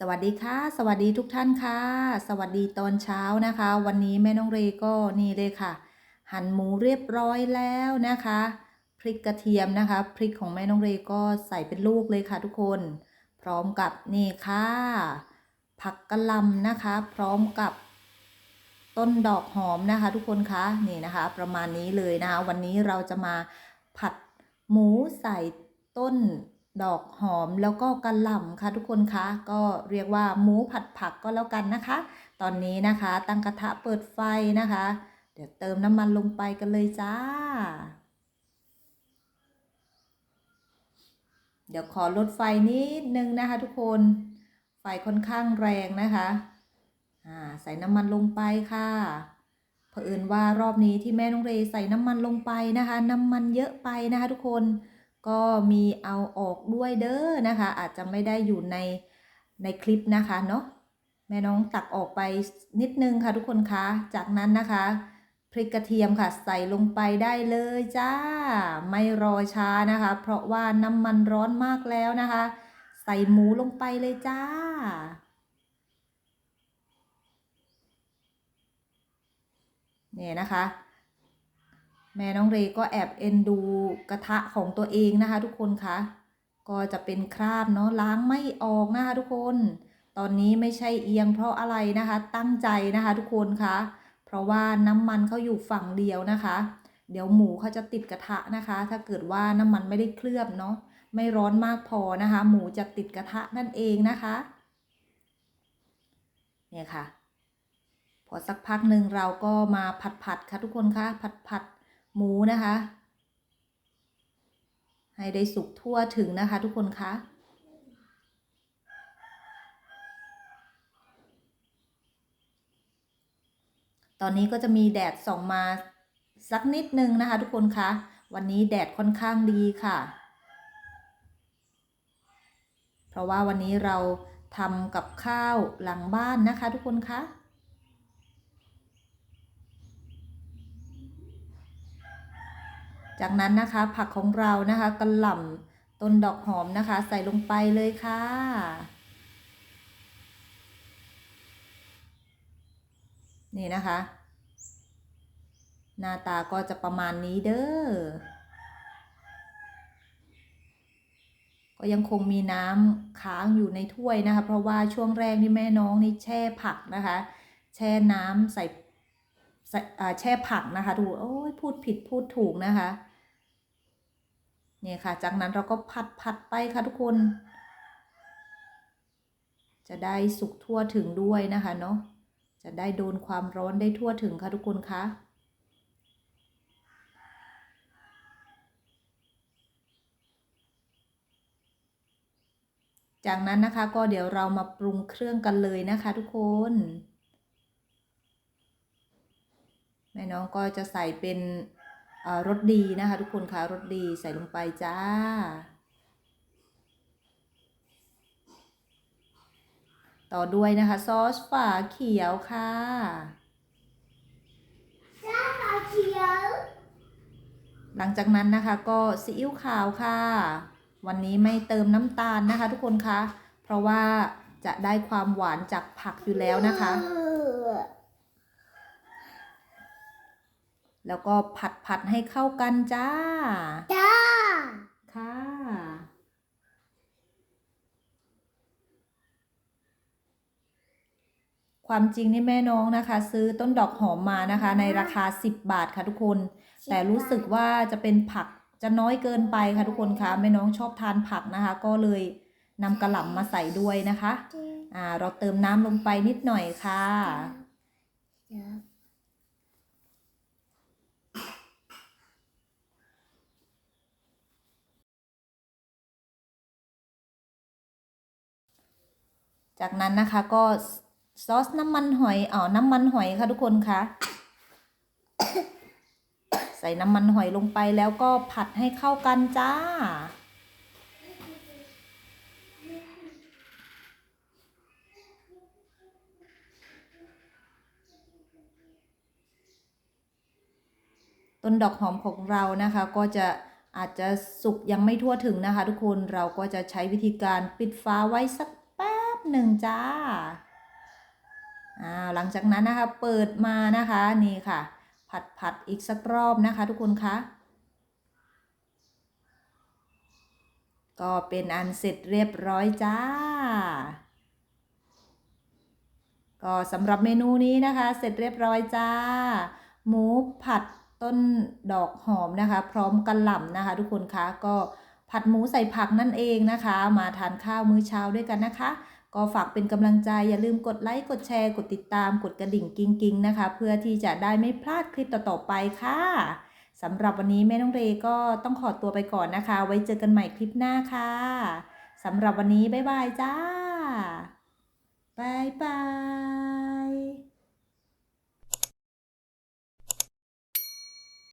สวัสดีค่ะ สวัสดีทุกท่านค่ะ สวัสดีตอนเช้านะคะ วันนี้แม่น้องเรก็นี่เลยค่ะ หั่นหมูเรียบร้อยแล้วนะคะ พริกกระเทียมนะคะ พริกของแม่น้องเรก็ใส่เป็นลูกเลยค่ะทุกคน พร้อมกับนี่ค่ะ ผักกะหล่ำนะคะ พร้อมกับต้นดอกหอมนะคะ ทุกคนคะนี่นะคะ ประมาณนี้เลยนะคะวันนี้เราจะมาผัดหมูใส่ต้น ดอกหอมแล้วก็กระหล่ำค่ะทุกคนคะก็เรียกว่าหมูผัดผักก็แล้วกันนะคะ ตอนนี้นะคะ ตั้งกระทะเปิดไฟนะคะ เดี๋ยวเติมน้ำมันลงไปกันเลยจ้า เดี๋ยวขอลดไฟนิดนึงนะคะทุกคนไฟค่อนข้างแรงนะคะอ่าใส่น้ำมันลงไปค่ะเผอิญว่ารอบนี้ที่แม่น้องเรใส่น้ำมันลงไปนะคะ น้ำมันเยอะไปนะคะทุกคน ก็มีเอาออกด้วยเด้อนะคะ อาจจะไม่ได้อยู่ในในคลิปนะคะเนาะแม่น้องตักออกไปนิดนึงค่ะทุกคนคะจากนั้นนะคะพริกกระเทียมค่ะใส่ลงไปได้เลยจ้า ไม่รอช้านะคะ เพราะว่าน้ำมันร้อนมากแล้วนะคะ ใส่หมูลงไปเลยจ้า เนี่ยนะคะ แม่น้องเรย์ก็แอบเอ็นดูกระทะของตัวเองนะคะ ทุกคนคะก็จะเป็นคราบเนาะล้างไม่ออกนะคะทุกคน ตอนนี้ไม่ใช่เอียงเพราะอะไรนะคะ ตั้งใจนะคะ ทุกคนคะเพราะว่าน้ำมันเขาอยู่ฝั่งเดียวนะคะ เดี๋ยวหมูเขาจะติดกระทะนะคะ ถ้าเกิดว่าน้ำมันไม่ได้เคลือบเนาะไม่ร้อนมากพอนะคะ หมูจะติดกระทะนั่นเองนะคะเนี่ยค่ะ พอสักพักหนึ่งเราก็มาผัดผัดๆค่ะทุกคนคะผัดผัดๆ หมูนะคะ ให้ได้สุกทั่วถึงนะคะ ทุกคนคะตอนนี้ก็จะมีแดดส่องมาสักนิดนึงนะคะ ทุกคนคะวันนี้แดดค่อนข้างดีค่ะ เพราะว่าวันนี้เราทำกับข้าวหลังบ้านนะคะ ทุกคนคะ จากนั้นนะคะผักของเรานะคะกระหล่ำต้นดอกหอมนะคะ ใส่ลงไปเลยค่ะ นี่นะคะ หน้าตาก็จะประมาณนี้เด้อก็ยังคงมีน้ำค้างอยู่ในถ้วยนะคะ เพราะว่าช่วงแรกที่แม่น้องนี่แช่ผักนะคะ แช่น้ำใส่ใส่ แช่ผักนะคะ ดูโอ้ยพูดผิดพูดถูกนะคะเนี่ยค่ะ จากนั้นเราก็ผัดผัดไปค่ะทุกคน จะได้สุกทั่วถึงด้วยนะคะเนาะจะได้โดนความร้อนได้ทั่วถึงค่ะทุกคนคะจากนั้นนะคะก็เดี๋ยวเรามาปรุงเครื่องกันเลยนะคะทุกคน แม่ น้องก็จะใส่เป็นเอ่อรสดีนะคะทุกคนคะรสดีใส่ลงไปจ้า ต่อด้วยนะคะซอสฝาเขียวค่ะเขียว หลังจากนั้นนะคะก็ซีอิ๊วขาวค่ะ วันนี้ไม่เติมน้ำตาลนะคะทุกคนคะ เพราะว่าจะได้ความหวานจากผักอยู่แล้วนะคะ แล้วก็ผัดผัดให้เข้ากันจ้า จ้า ค่ะ ความจริงนี่แม่น้องนะคะ ซื้อต้นดอกหอมมานะคะ ในราคา 10 บาทค่ะทุกคน แต่รู้สึกว่าจะเป็นผักจะน้อยเกินไปค่ะทุกคนคะแม่น้องชอบทานผักนะคะ ก็เลยนำกระหล่ำมาใส่ด้วยนะคะ อ่า เราเติมน้ำลงไปนิดหน่อยค่ะ จากนั้นนะคะก็ซอสน้ำมันหอยอ๋อน้ำมันหอยค่ะทุกคนคะใส่น้ำมันหอยลงไปแล้วก็ผัดให้เข้ากันจ้า ต้นดอกหอมของเรานะคะ ก็จะอาจจะสุกยังไม่ทั่วถึงนะคะ ทุกคนเราก็จะใช้วิธีการปิดฝาไว้สัก หนึ่งจ้าอ่าหลังจากนั้นนะคะเปิดมานะคะนี่ค่ะ ผัดผัดอีกสักรอบนะคะ ทุกคนคะก็เป็นอันเสร็จเรียบร้อยจ้า ก็สำหรับเมนูนี้นะคะ เสร็จเรียบร้อยจ้า หมูผัดต้นดอกหอมนะคะ พร้อมกระหล่ำนะคะ ทุกคนคะก็ผัดหมูใส่ผักนั่นเองนะคะ มาทานข้าวมื้อเช้าด้วยกันนะคะ ก็ฝากเป็นกำลังใจอย่าลืมกดไลค์กดแชร์ กดติดตามกดกระดิ่งกิ้งกิ้งๆนะคะ เพื่อที่จะได้ไม่พลาดคลิปต่อๆไปค่ะสำหรับวันนี้แม่น้องเรก็ต้องขอตัวไปก่อนนะคะ ไว้เจอกันใหม่คลิปหน้าค่ะสำหรับวันนี้บ๊ายบายจ้าบายบาย